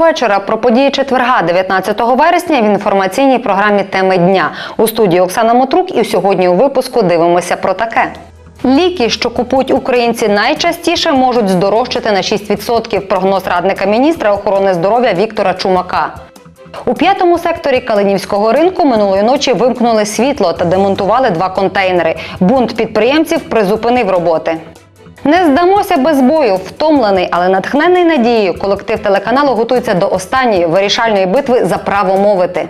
Вечора. Про події четверга, 19 вересня, в інформаційній програмі Теми дня у студії Оксана Мотрук. І сьогодні у випуску дивимося про таке. Ліки, що купують українці найчастіше, можуть здорожчати на 6%. Прогноз радника міністра охорони здоров'я Віктора Чумака. У п'ятому секторі Калинівського ринку минулої ночі вимкнули світло та демонтували два контейнери. Бунт підприємців призупинив роботи. Не здамося без бою, втомлений, але натхнений надією. Колектив телеканалу готується до останньої вирішальної битви за право мовити.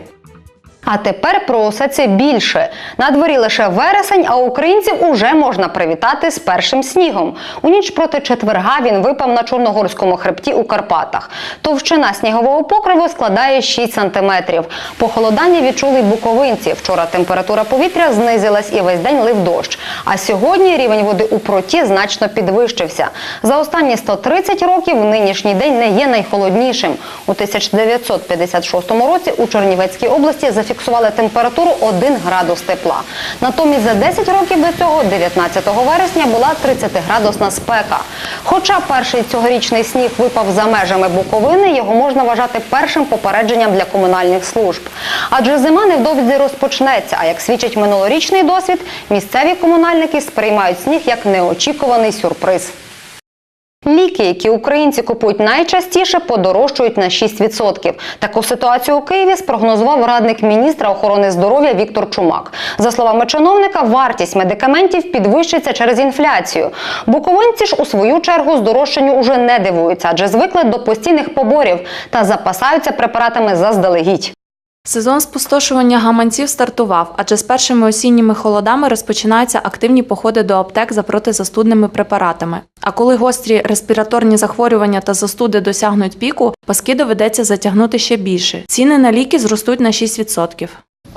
А тепер про усе це більше. На дворі лише вересень, а українців уже можна привітати з першим снігом. У ніч проти четверга він випав на Чорногорському хребті у Карпатах. Товщина снігового покриву складає 6 сантиметрів. Похолодання відчули й буковинці. Вчора температура повітря знизилась і весь день лив дощ. А сьогодні рівень води у проті значно підвищився. За останні 130 років нинішній день не є найхолоднішим. У 1956 році у Чернівецькій області зафіксували температуру 1 градус тепла. Натомість за 10 років до цього, 19 вересня, була 30-градусна спека. Хоча перший цьогорічний сніг випав за межами Буковини, його можна вважати першим попередженням для комунальних служб. Адже зима невдовзі розпочнеться. А як свідчить минулорічний досвід, місцеві комунальники сприймають сніг як неочікуваний сюрприз. Ліки, які українці купують найчастіше, подорожчують на 6%. Таку ситуацію у Києві спрогнозував радник міністра охорони здоров'я Віктор Чумак. За словами чиновника, вартість медикаментів підвищиться через інфляцію. Буковинці ж у свою чергу здорожчанню уже не дивуються, адже звикли до постійних поборів та запасаються препаратами заздалегідь. Сезон спустошування гаманців стартував, адже з першими осінніми холодами розпочинаються активні походи до аптек за протизастудними препаратами. А коли гострі респіраторні захворювання та застуди досягнуть піку, паски доведеться затягнути ще більше. Ціни на ліки зростуть на 6%.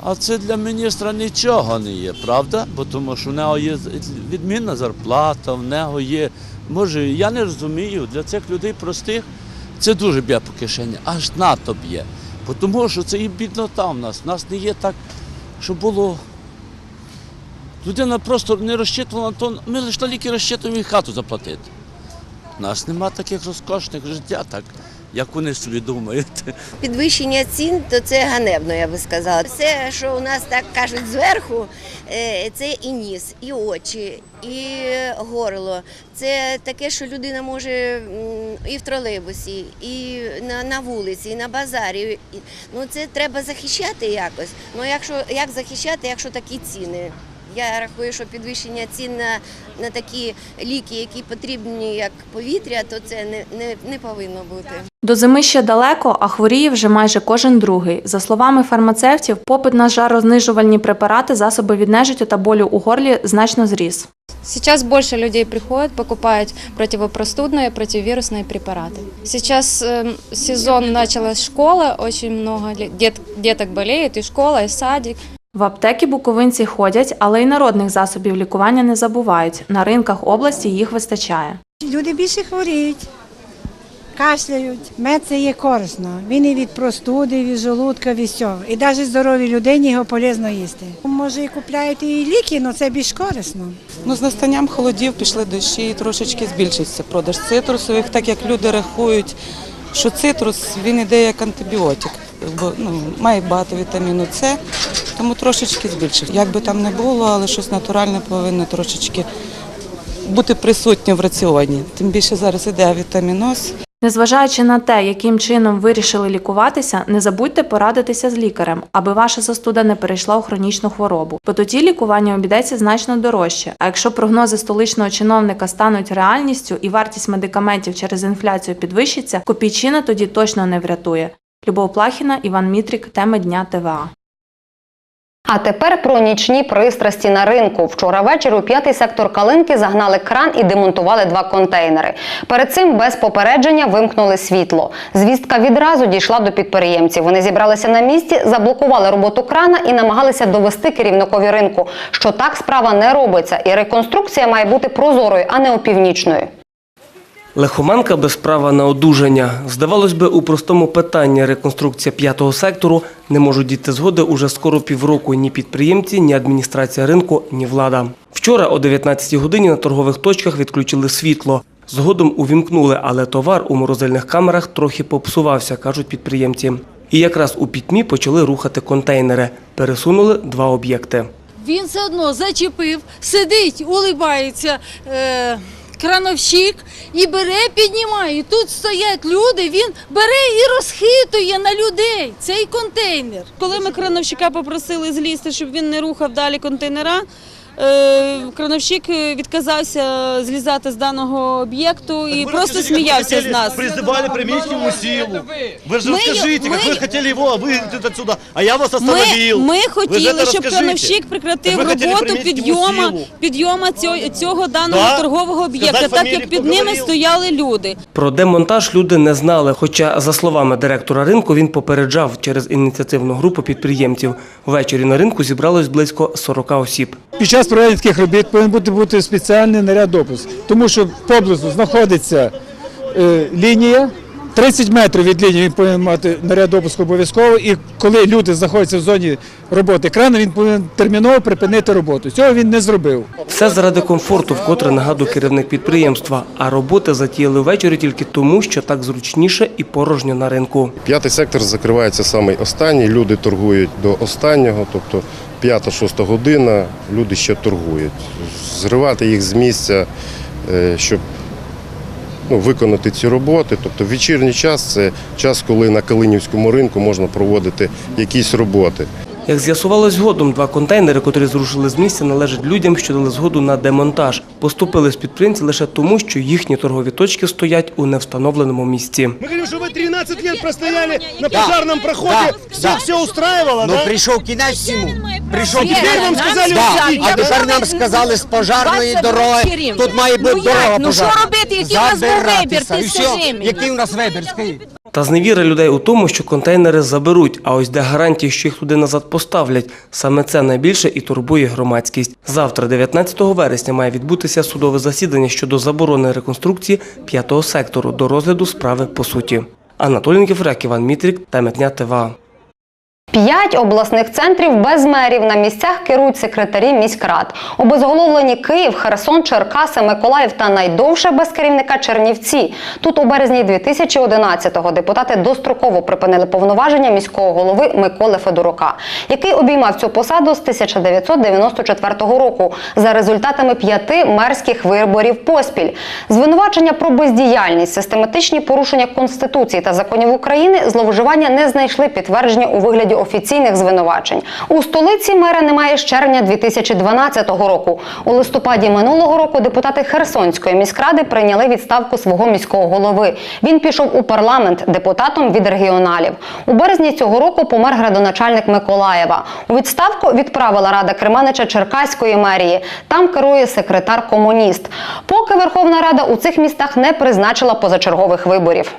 А це для міністра нічого не є, правда? Бо тому що в нього є відмінна зарплата, в нього є. Може, я не розумію, для цих людей простих це дуже б'є по кишені, аж надто б'є. Бо Тому що це і біднота в нас. Нас не є так, що було. Людина просто не розчитувала на то, ми лише на ліки розчитуємо і хату заплатити. У нас нема таких розкошних життя, так, як вони собі думають. Підвищення цін, то це ганебно, я би сказала. Все, що у нас так кажуть зверху, е, це і ніс, і очі, і горло. Це таке, що людина може і в тролейбусі, і на, на вулиці, і на базарі. Ну це треба захищати якось. Ну якщо як захищати, якщо такі ціни? Я рахую, що підвищення цін на, на такі ліки, які потрібні як повітря, то це не, не, не повинно бути. До зими ще далеко, а хворіє вже майже кожен другий. За словами фармацевтів, попит на жарознижувальні препарати, засоби від нежиттю та болю у горлі значно зріс. Сейчас больше людей приходят, покупают противопростудные, противовирусные препараты. Сейчас эм, сезон началась школа, очень много ли- дет- деток болеет, и школа, и садик. В аптеки буковинці ходять, але й народних засобів лікування не забувають. На ринках області їх вистачає. Люди більше хворіють, кашляють. Мед це є корисно. Він і від простуди, від желудка, від всього. І навіть здоровій людині його полезно їсти. Може, і купляють і ліки, але це більш корисно. Ну, з настанням холодів пішли дощі і трошечки збільшився продаж цитрусових, так як люди рахують, що цитрус він іде як антибіотик, бо ну, має багато вітаміну С, тому трошечки збільшив. Як би там не було, але щось натуральне повинно трошечки бути присутнє в раціоні. Тим більше зараз іде вітаміноз. Незважаючи на те, яким чином вирішили лікуватися, не забудьте порадитися з лікарем, аби ваша застуда не перейшла у хронічну хворобу. Бо тоді лікування обійдеться значно дорожче. А якщо прогнози столичного чиновника стануть реальністю і вартість медикаментів через інфляцію підвищиться, копійчина тоді точно не врятує. Любов Плахіна, Іван Мітрік, теми дня ТВА. А тепер про нічні пристрасті на ринку. Вчора ввечері у п'ятий сектор Калинки загнали кран і демонтували два контейнери. Перед цим без попередження вимкнули світло. Звістка відразу дійшла до підприємців. Вони зібралися на місці, заблокували роботу крана і намагалися довести керівникові ринку, що так справа не робиться, і реконструкція має бути прозорою, а не опівнічною. Лихоманка без права на одужання. Здавалось би, у простому питанні реконструкція п'ятого сектору не можуть дійти згоди уже скоро півроку ні підприємці, ні адміністрація ринку, ні влада. Вчора о 19 годині на торгових точках відключили світло. Згодом увімкнули, але товар у морозильних камерах трохи попсувався, кажуть підприємці. І якраз у пітьмі почали рухати контейнери. Пересунули два об'єкти. Він все одно зачепив, сидить, улибається е, крановщик і бере, піднімає. Тут стоять люди, він бере і розхитує на людей цей контейнер. Коли ми крановщика попросили злізти, щоб він не рухав далі контейнера, крановщик відказався злізати з даного об'єкту і просто сміявся з нас. Призывали применить ему силу. Вы же Мы расскажите, ее- как мы- вы хотели его выгнать отсюда, а я вас Ми, остановил. ми Вы же хотіли, это щоб расскажите. крановщик прекратив Так ви хотіли роботу примінити йому підйома, силу. підйома цього, цього даного Да? торгового об'єкта, Сказати так фамілію, як під хто ними говорив? стояли люди. Про демонтаж люди не знали, хоча, за словами директора ринку, він попереджав через ініціативну групу підприємців. Ввечері на ринку зібралось близько 40 осіб. Під час проведення таких робіт повинен бути, бути спеціальний наряд допуск, тому що поблизу знаходиться е, лінія. 30 метрів від лінії він повинен мати наряд допуску обов'язково. І коли люди знаходяться в зоні роботи крану, він повинен терміново припинити роботу. Цього він не зробив. Все заради комфорту, вкотре нагадує керівник підприємства. А роботи затіяли ввечері тільки тому, що так зручніше і порожньо на ринку. П'ятий сектор закривається саме останній. Люди торгують до останнього, тобто п'ята-шоста година, люди ще торгують. Зривати їх з місця, е, щоб ну, виконати ці роботи. Тобто вечірній час це час, коли на Калинівському ринку можна проводити якісь роботи. Як з'ясувалось згодом, два контейнери, котрі зрушили з місця, належать людям, що дали згоду на демонтаж. Поступили з підприємці лише тому, що їхні торгові точки стоять у невстановленому місці. Мы говорим, что вы 13 лет простояли на пожарном проходе, всех все устраивало, Ну да? прийшов кінець всьому. Прийшов теперь вам сказали Да, уйти. а тепер нам сказали з пожарної дороги. Тут має бути дорога Ну що пожарна. робити? Який у нас був вибір? Ти І все. скажи мені. Який у нас вибір? Скажіть. Та зневіра людей у тому, що контейнери заберуть, а ось де гарантії, що їх туди назад поставлять. Саме це найбільше і турбує громадськість. Завтра, 19 вересня, має відбутися судове засідання щодо заборони реконструкції п'ятого сектору до розгляду справи по суті. Анатолій Нікіфоряк, Іван Мітрік, тема дня ТВА. П'ять обласних центрів без мерів на місцях керують секретарі міськрад. Обезголовлені Київ, Херсон, Черкаси, Миколаїв та найдовше без керівника Чернівці. Тут у березні 2011-го депутати достроково припинили повноваження міського голови Миколи Федорука, який обіймав цю посаду з 1994 року за результатами п'яти мерських виборів поспіль. Звинувачення про бездіяльність, систематичні порушення конституції та законів України, зловживання не знайшли підтвердження у вигляді офіційних звинувачень. У столиці мера немає з червня 2012 року. У листопаді минулого року депутати Херсонської міськради прийняли відставку свого міського голови. Він пішов у парламент депутатом від регіоналів. У березні цього року помер градоначальник Миколаєва. У відставку відправила рада Керманича Черкаської мерії. Там керує секретар комуніст. Поки Верховна Рада у цих містах не призначила позачергових виборів.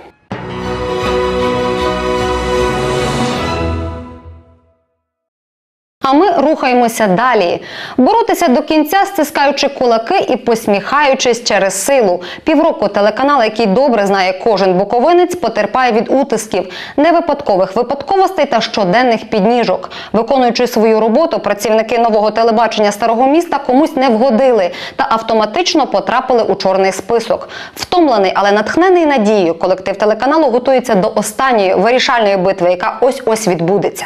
А ми рухаємося далі. Боротися до кінця, стискаючи кулаки і посміхаючись через силу. Півроку телеканал, який добре знає кожен буковинець, потерпає від утисків, невипадкових випадковостей та щоденних підніжок. Виконуючи свою роботу, працівники нового телебачення старого міста комусь не вгодили та автоматично потрапили у чорний список. Втомлений, але натхнений надією, колектив телеканалу готується до останньої вирішальної битви, яка ось ось відбудеться.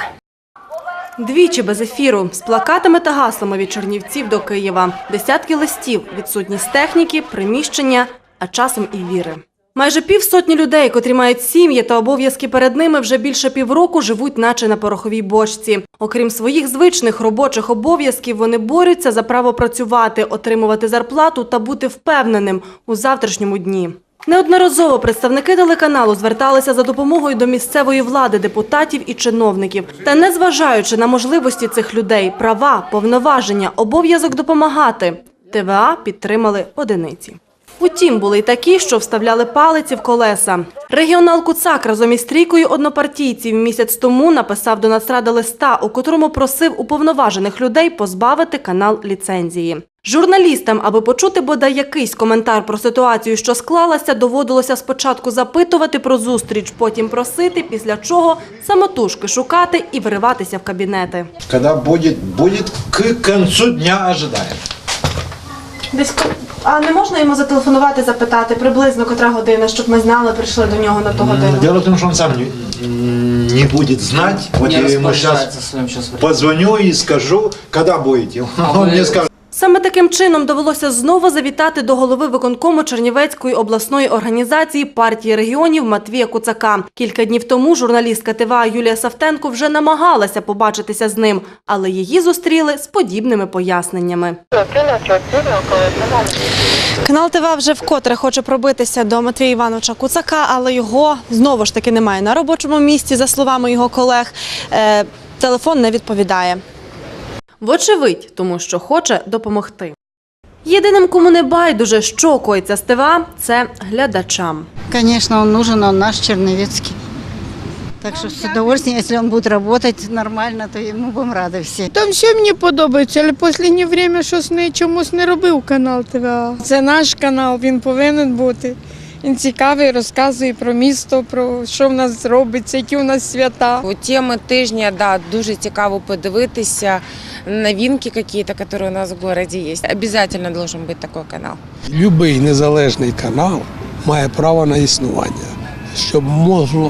Двічі без ефіру з плакатами та гаслами від Чернівців до Києва, десятки листів, відсутність техніки, приміщення, а часом і віри. Майже півсотні людей, котрі мають сім'ї та обов'язки перед ними, вже більше півроку живуть, наче на пороховій бочці. Окрім своїх звичних робочих обов'язків, вони борються за право працювати, отримувати зарплату та бути впевненим у завтрашньому дні. Неодноразово представники телеканалу зверталися за допомогою до місцевої влади, депутатів і чиновників. Та незважаючи на можливості цих людей, права, повноваження, обов'язок допомагати, ТВА підтримали одиниці. Утім, були й такі, що вставляли палиці в колеса. Регіонал Куцак разом із трійкою однопартійців місяць тому написав до Нацради листа, у котрому просив уповноважених людей позбавити канал ліцензії. Журналістам, аби почути бодай якийсь коментар про ситуацію, що склалася, доводилося спочатку запитувати про зустріч, потім просити, після чого самотужки шукати і вириватися в кабінети. Когда будет, будет к концу дня. Десь А не можна йому зателефонувати, запитати приблизно котра година, щоб ми знали, прийшли до нього на ту годину. Дело в том, что он сам не, не будет знать. Вот я ему сейчас позвоню и скажу, когда будете. Он мне скажет. Саме таким чином довелося знову завітати до голови виконкому Чернівецької обласної організації партії регіонів Матвія Куцака. Кілька днів тому журналістка ТВА Юлія Савтенко вже намагалася побачитися з ним, але її зустріли з подібними поясненнями. Канал ТВА вже вкотре хоче пробитися до Матвія Івановича Куцака, але його знову ж таки немає на робочому місці, за словами його колег. Е, телефон не відповідає. Вочевидь, тому що хоче допомогти. Єдиним, кому не байдуже, що коїться з ТВА, це глядачам. Конечно, он нужен, наш Черновецкий. Так что с удовольствием, если он будет работать нормально, то ему будем рады все. Там все мені подобається, але останнє время щось не чомусь не робив канал ТВА. Це наш канал, він повинен бути. Він цікавий, розказує про місто, про що в нас робиться, які у нас свята. У теми тижня да, дуже цікаво подивитися новинки какие-то, которые у нас в городе есть. Обязательно должен быть такой канал. Любий незалежний канал має право на існування, щоб можна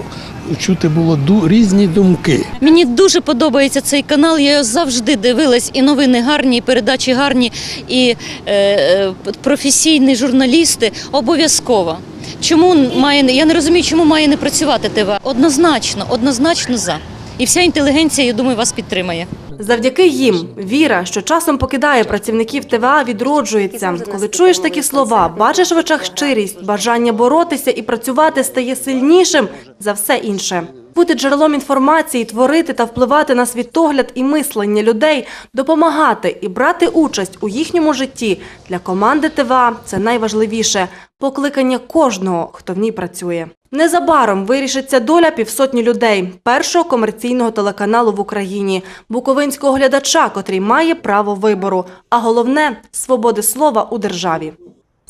чути було ду- різні думки. Мені дуже подобається цей канал. Я його завжди дивилась. І новини гарні, і передачі гарні, і е, е, професійні журналісти обов'язково. Чому має не- я не розумію, чому має не працювати ТВ? Однозначно, однозначно за. І вся інтелігенція, я думаю, вас підтримає. Завдяки їм віра, що часом покидає працівників ТВА, відроджується. Коли чуєш такі слова, бачиш в очах щирість, бажання боротися і працювати стає сильнішим за все інше. Бути джерелом інформації, творити та впливати на світогляд і мислення людей, допомагати і брати участь у їхньому житті для команди ТВА – це найважливіше покликання кожного, хто в ній працює. Незабаром вирішиться доля півсотні людей першого комерційного телеканалу в Україні, буковинського глядача, котрий має право вибору, а головне свободи слова у державі.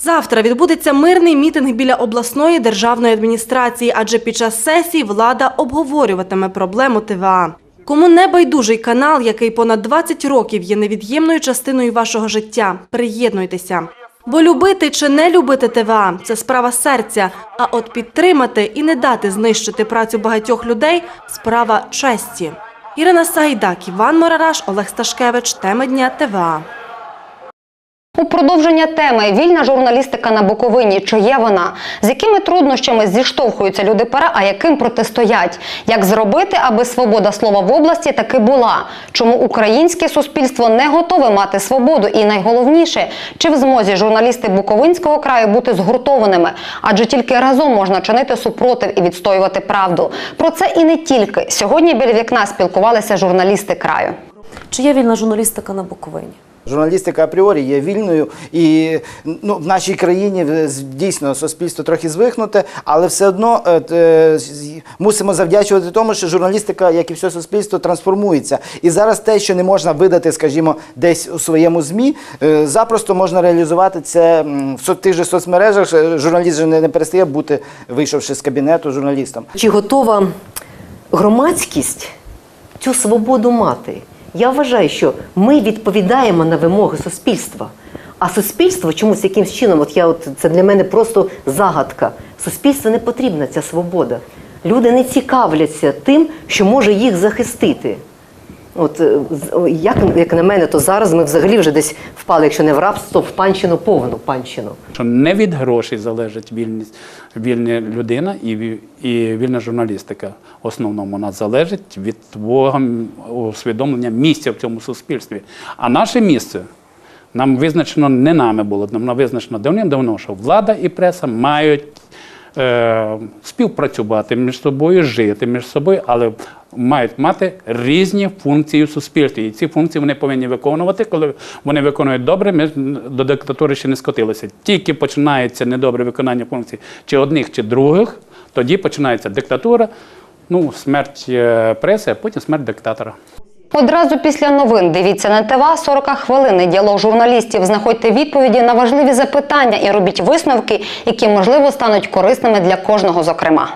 Завтра відбудеться мирний мітинг біля обласної державної адміністрації, адже під час сесії влада обговорюватиме проблему ТВА. Кому не байдужий канал, який понад 20 років є невід'ємною частиною вашого життя, приєднуйтеся. Бо любити чи не любити ТВА – це справа серця, а от підтримати і не дати знищити працю багатьох людей – справа честі. Ірина Сагайдак, Іван Морараш, Олег Сташкевич. Тема дня ТВА. У продовження теми вільна журналістика на Буковині. Чи є вона? З якими труднощами зіштовхуються люди пера, а яким протистоять? Як зробити, аби свобода слова в області таки була? Чому українське суспільство не готове мати свободу? І найголовніше, чи в змозі журналісти Буковинського краю бути згуртованими? Адже тільки разом можна чинити супротив і відстоювати правду. Про це і не тільки. Сьогодні біля вікна спілкувалися журналісти краю. Чи є вільна журналістика на Буковині? Журналістика апріорі є вільною, і ну, в нашій країні дійсно суспільство трохи звикнуте, але все одно е, е, мусимо завдячувати тому, що журналістика, як і все суспільство, трансформується. І зараз те, що не можна видати, скажімо, десь у своєму змі, е, запросто можна реалізувати це в тих же соцмережах. Журналіст же не перестає бути, вийшовши з кабінету, журналістом. Чи готова громадськість цю свободу мати? Я вважаю, що ми відповідаємо на вимоги суспільства. А суспільство чомусь якимсь чином, от я от це для мене просто загадка. Суспільству не потрібна ця свобода. Люди не цікавляться тим, що може їх захистити. От е, як, як на мене, то зараз ми взагалі вже десь впали, якщо не в рабство, в панщину, повну панщину. Що не від грошей залежить вільність, вільна людина і, і вільна журналістика. В основному вона залежить від твого усвідомлення місця в цьому суспільстві. А наше місце нам визначено не нами було, нам визначено давним-давно, що влада і преса мають співпрацювати між собою, жити між собою, але мають мати різні функції в суспільстві. І ці функції вони повинні виконувати. Коли вони виконують добре, ми до диктатури ще не скотилися. Тільки починається недобре виконання функцій чи одних, чи других, тоді починається диктатура, ну, смерть е, преси, а потім смерть диктатора. Одразу після новин дивіться на ТВА 40 хвилини. діалог журналістів. Знаходьте відповіді на важливі запитання і робіть висновки, які можливо стануть корисними для кожного зокрема.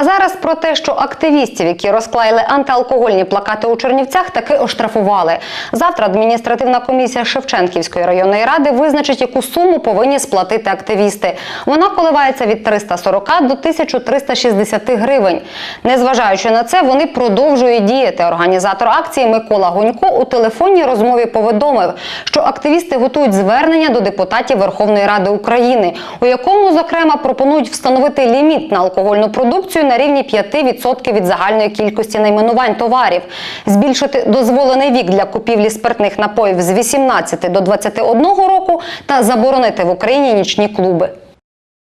А зараз про те, що активістів, які розклеїли антиалкогольні плакати у Чернівцях, таки оштрафували. Завтра адміністративна комісія Шевченківської районної ради визначить, яку суму повинні сплатити активісти. Вона коливається від 340 до 1360 гривень. Незважаючи на це, вони продовжують діяти. Організатор акції Микола Гунько у телефонній розмові повідомив, що активісти готують звернення до депутатів Верховної Ради України, у якому, зокрема, пропонують встановити ліміт на алкогольну продукцію на рівні 5% від загальної кількості найменувань товарів, збільшити дозволений вік для купівлі спиртних напоїв з 18 до 21 року та заборонити в Україні нічні клуби.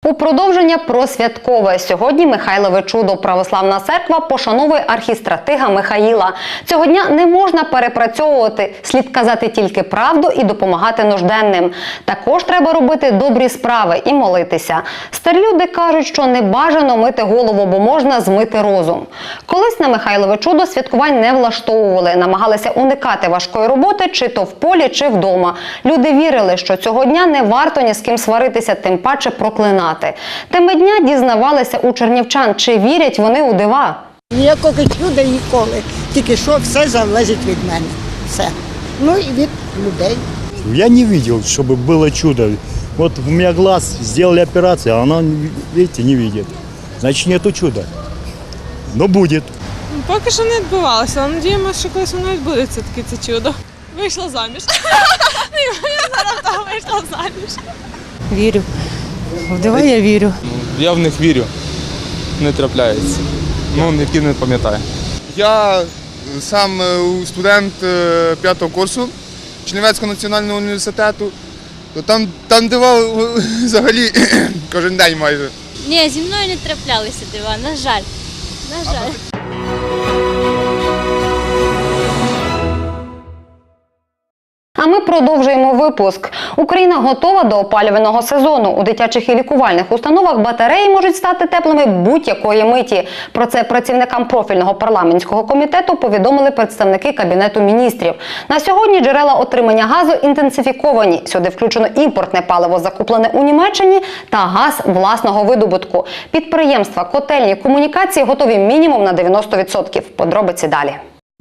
У продовження про святкове сьогодні Михайлове чудо православна церква пошановує архістратига Михаїла. Цього дня не можна перепрацьовувати, слід казати тільки правду і допомагати нужденним. Також треба робити добрі справи і молитися. Старі люди кажуть, що не бажано мити голову, бо можна змити розум. Колись на Михайлове чудо святкувань не влаштовували, намагалися уникати важкої роботи, чи то в полі, чи вдома. Люди вірили, що цього дня не варто ні з ким сваритися, тим паче проклинати. Теми дня дізнавалися у чернівчан, чи вірять вони у дива. Ніякого чуда ніколи. Тільки що все залежить від мене. Все. Ну і від людей. Я не видел, чтобы было чудо. Вот у меня глаз, сделали операцию, а она, видите, не видит. Значит, нету чуда. Но будет. Поки що не відбувалося, але надіємося, що колись воно відбудеться таке це чудо. Вийшла заміж. Я зараз вийшла заміж. Вірю. В дива я вірю. Я в них вірю. Не трапляється. Ну, ніхто не пам'ятає. Я сам е, студент е, п'ятого курсу Чернівецького національного університету. То там, там дива е, взагалі кожен день майже. Ні, зі мною не траплялися дива, на жаль. На жаль. Продовжуємо випуск. Україна готова до опалювального сезону. У дитячих і лікувальних установах батареї можуть стати теплими будь-якої миті. Про це працівникам профільного парламентського комітету повідомили представники кабінету міністрів. На сьогодні джерела отримання газу інтенсифіковані. Сюди включено імпортне паливо, закуплене у Німеччині, та газ власного видобутку. Підприємства, котельні, комунікації готові мінімум на 90%. Подробиці далі.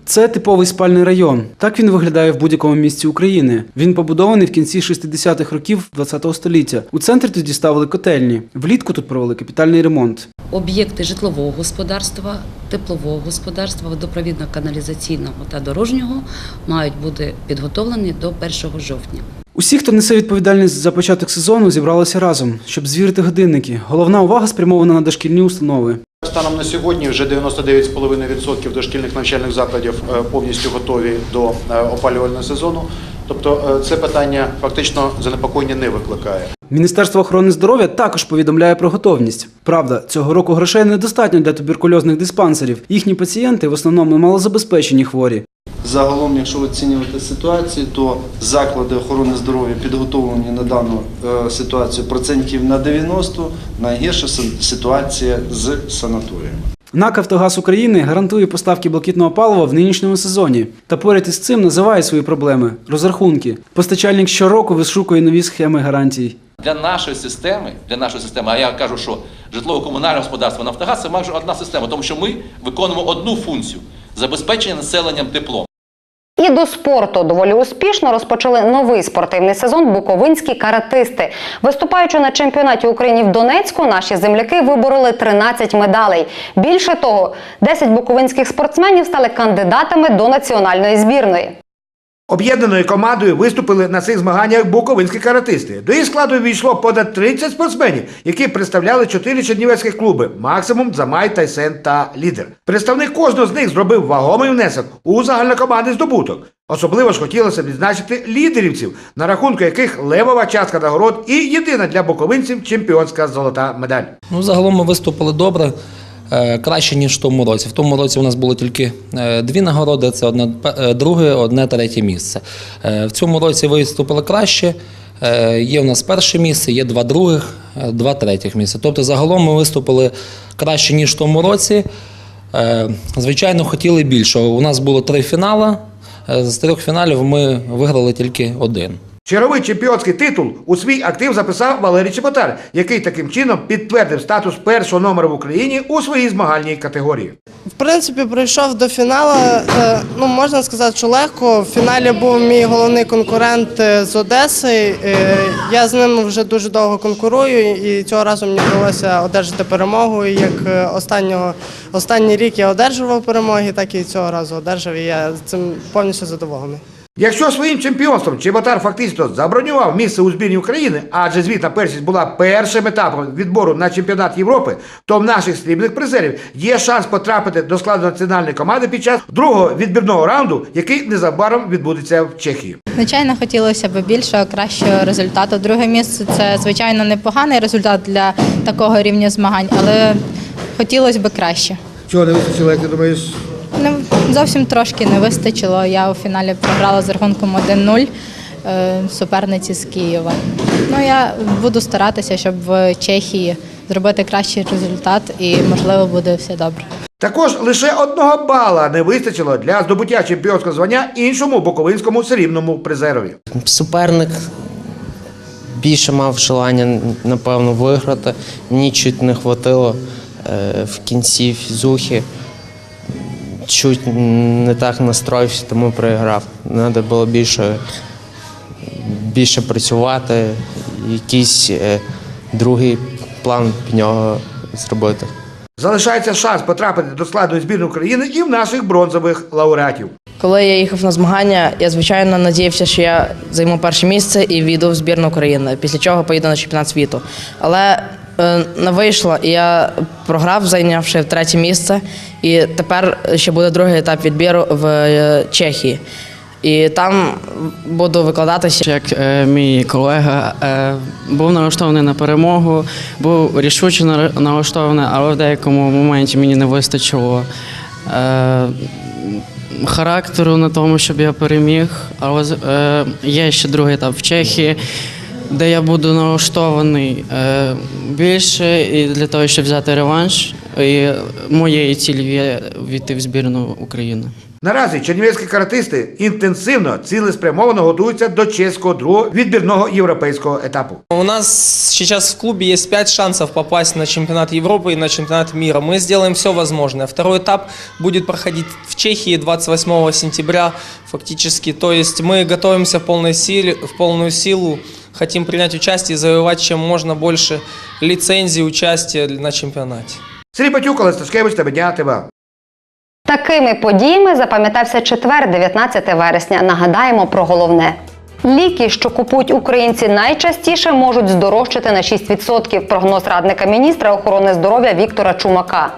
Це типовий спальний район. Так він виглядає в будь-якому місці України. Він побудований в кінці 60-х років ХХ століття. У центрі тоді ставили котельні. Влітку тут провели капітальний ремонт. Об'єкти житлового господарства, теплового господарства, водопровідно-каналізаційного та дорожнього мають бути підготовлені до 1 жовтня. Усі, хто несе відповідальність за початок сезону, зібралися разом, щоб звірити годинники. Головна увага спрямована на дошкільні установи. Станом на сьогодні вже 99,5% дошкільних навчальних закладів е, повністю готові до е, опалювального сезону. Тобто е, це питання фактично занепокоєння не викликає. Міністерство охорони здоров'я також повідомляє про готовність. Правда, цього року грошей недостатньо для туберкульозних диспансерів. Їхні пацієнти в основному малозабезпечені хворі. Загалом, якщо оцінювати ситуацію, то заклади охорони здоров'я підготовлені на дану е, ситуацію процентів на 90, найгірша ситуація з санаторіями. НАК «Автогаз України гарантує поставки блакитного палива в нинішньому сезоні. Та поряд із цим називає свої проблеми розрахунки. Постачальник щороку вишукує нові схеми гарантій. Для нашої системи, для нашої системи, а я кажу, що житлово-комунальне господарство Нафтогаз це майже одна система, тому що ми виконуємо одну функцію забезпечення населенням теплом. І до спорту доволі успішно розпочали новий спортивний сезон буковинські каратисти. Виступаючи на чемпіонаті України в Донецьку, наші земляки вибороли 13 медалей. Більше того, 10 буковинських спортсменів стали кандидатами до національної збірної. Об'єднаною командою виступили на цих змаганнях буковинські каратисти. До їх складу війшло понад 30 спортсменів, які представляли чотири чернівецьких клуби Максимум, Замай, Тайсен та Лідер. Представник кожного з них зробив вагомий внесок у загальнокомандний здобуток. Особливо ж хотілося відзначити лідерівців, на рахунку яких левова частка нагород і єдина для буковинців чемпіонська золота медаль. Ну, загалом ми виступили добре, краще, ніж в тому році. В тому році у нас було тільки е, дві нагороди: це одне е, друге, одне третє місце. Е, В цьому році виступили краще. Е, Є у нас перше місце, є два других, е, два третіх місця. Тобто, загалом ми виступили краще, ніж в тому році. Е, Звичайно, хотіли більшого. У нас було три фінали. Е, З трьох фіналів ми виграли тільки один. Черговий чемпіонський титул у свій актив записав Валерій Чеботар, який таким чином підтвердив статус першого номера в Україні у своїй змагальній категорії. В принципі, прийшов до фіналу. е, Ну можна сказати, що легко. В фіналі був мій головний конкурент е, з Одеси. Е, Я з ним вже дуже довго конкурую, і цього разу мені вдалося одержати перемогу. І як останнього останній рік я одержував перемоги, так і цього разу одержав. І я цим повністю задоволений. Якщо своїм чемпіонством Чеботар фактично забронював місце у збірні України, адже звітна першість була першим етапом відбору на чемпіонат Європи, то в наших срібних призерів є шанс потрапити до складу національної команди під час другого відбірного раунду, який незабаром відбудеться в Чехії. Звичайно, хотілося б більшого, кращого результату. Друге місце це звичайно непоганий результат для такого рівня змагань, але хотілося б краще. Чого не вистачило, як ти думаєш? Не зовсім трошки не вистачило. Я у фіналі програла з рахунком 1-0 е, суперниці з Києва. Ну я буду старатися, щоб в Чехії зробити кращий результат і можливо буде все добре. Також лише одного бала не вистачило для здобуття чемпіонського звання іншому буковинському срібному призерові. Суперник більше мав желання, напевно, виграти. Мені чуть не хватило е, в кінці фізухи. Чуть не так настроївся, тому проіграв. Треба було більше, більше працювати, якийсь е, другий план під нього зробити. Залишається шанс потрапити до складу збірної України і в наших бронзових лауреатів. Коли я їхав на змагання, я звичайно надіявся, що я займу перше місце і війду в збірну України, після чого поїду на чемпіонат світу. Але не вийшло, і я програв, зайнявши третє місце. І тепер ще буде другий етап відбіру в е, Чехії. І там буду викладатися. Як е, мій колега е, був налаштований на перемогу, був рішуче налаштований, але в деякому моменті мені не вистачило е, характеру на тому, щоб я переміг. Але е, є ще другий етап в Чехії, де я буду налаштований е, більше і для того, щоб взяти реванш. І моєю ціллю є війти в збірну України. Наразі чернівецькі каратисти інтенсивно, цілеспрямовано готуються до чеського другого відбірного європейського етапу. У нас сейчас в клубе есть 5 шансов попасть на чемпионат Европы и на чемпионат мира. Мы сделаем все возможное. Второй этап будет проходить в Чехии 28 сентября фактически. То есть мы готовимся в, полной силе, в полную силу, хотим принять участие и завоевать чем можно больше лицензий участия на чемпионате. Сергій Патюк, Олег Сташкевич та Бедня ТВ. Такими подіями запам'ятався четвер, 19 вересня. Нагадаємо про головне. Ліки, що купують українці найчастіше, можуть здорожчати на 6%. Прогноз радника міністра охорони здоров'я Віктора Чумака.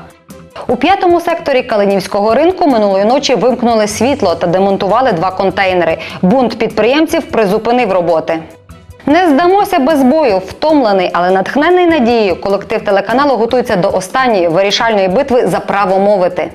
У п'ятому секторі Калинівського ринку минулої ночі вимкнули світло та демонтували два контейнери. Бунт підприємців призупинив роботи. Не здамося без бою, втомлений, але натхнений надією. Колектив телеканалу готується до останньої вирішальної битви за право мовити.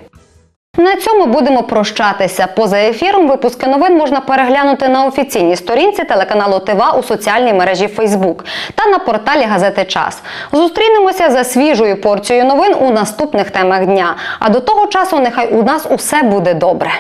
На цьому будемо прощатися. Поза ефіром випуски новин можна переглянути на офіційній сторінці телеканалу ТИВА у соціальній мережі Фейсбук та на порталі газети Час. Зустрінемося за свіжою порцією новин у наступних темах дня. А до того часу нехай у нас усе буде добре.